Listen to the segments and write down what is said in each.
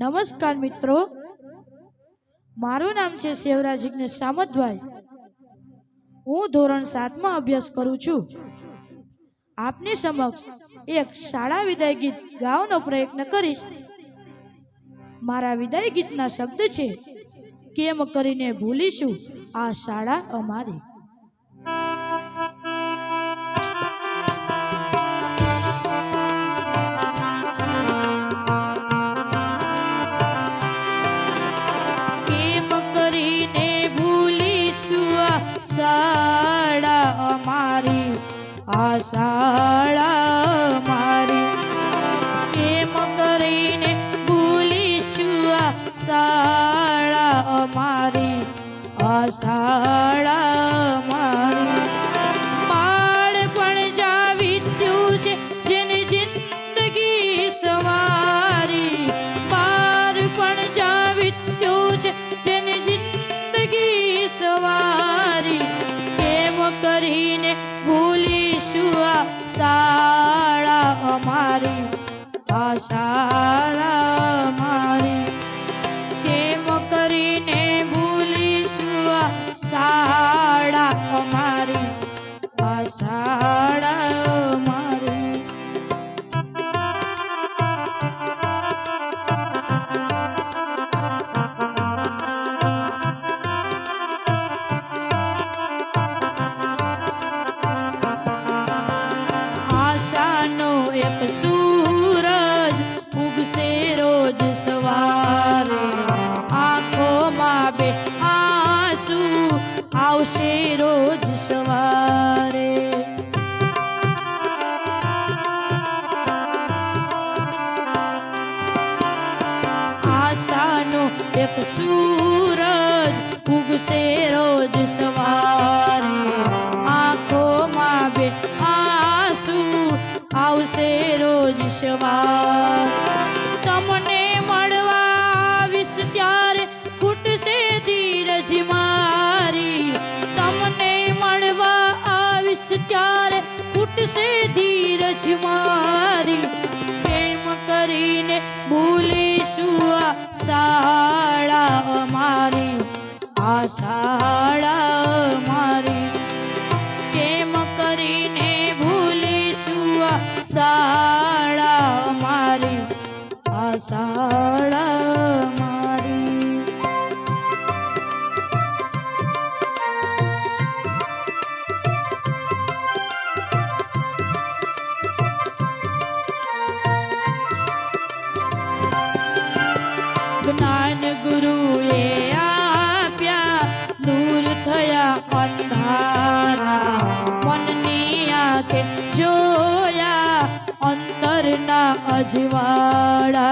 નમસ્કાર મિત્રો. મારું નામ છે શિવરાજ જિગ્નેશ સામતભાઈ. હું ધોરણ સાતમાં અભ્યાસ કરું છું. આપની સમક્ષ એક શાળા વિદાય ગીત ગાવાનો પ્રયત્ન કરીશ. મારા વિદાય ગીતના શબ્દ છે, કેમ કરીને ભૂલીશું આ શાળા અમારી? આ શાળા અમારી આશાળા શાળા અમારી. કેમ કરીને ભૂલીશું આ શાળા અમારી આ ભૂલીશું આ શાળા અમારી આ શાળા અમારી કેમ કરીને ભૂલીશું આ સૂરજ ઉગશે રોજ સવારે. આંખોમાં બે આંસુ આવશે રોજ સવાર. તમને મળવા આવીશ ત્યારે ખૂટશે ધીરજ મારી. તમને મળવા આવીશ ત્યારે ખૂટશે ધીરજ મારી. કેમ કરીને ભૂલીશું આ શાળા અમારી આ શાળા અમારી જ્ઞાન ગુરુએ આપ્યા દૂર થયા અંધારા. মাঝি মারা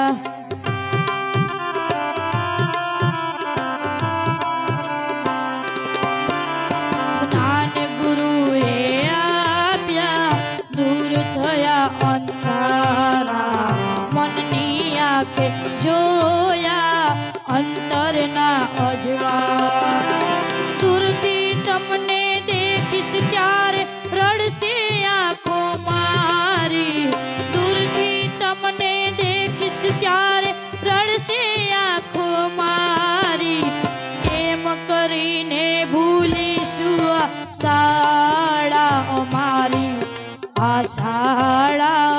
ભૂલીશું આ શાળા અમારી આ શાળા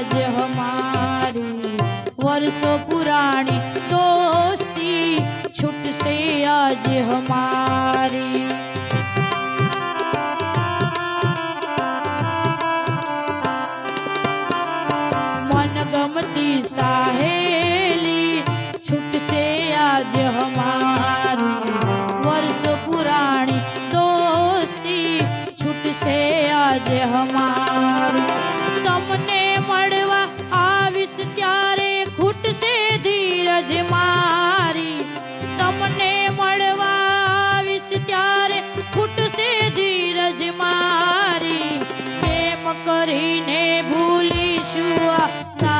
આજ હમારી વર્ષો પુરાણી દોસ્તી છૂટશે આજ હમારી. મન ગમતી સાહેલી છૂટશે આજ હમારી. વર્ષો પુરાણી દોસ્તી છૂટશે આજ હમારી sa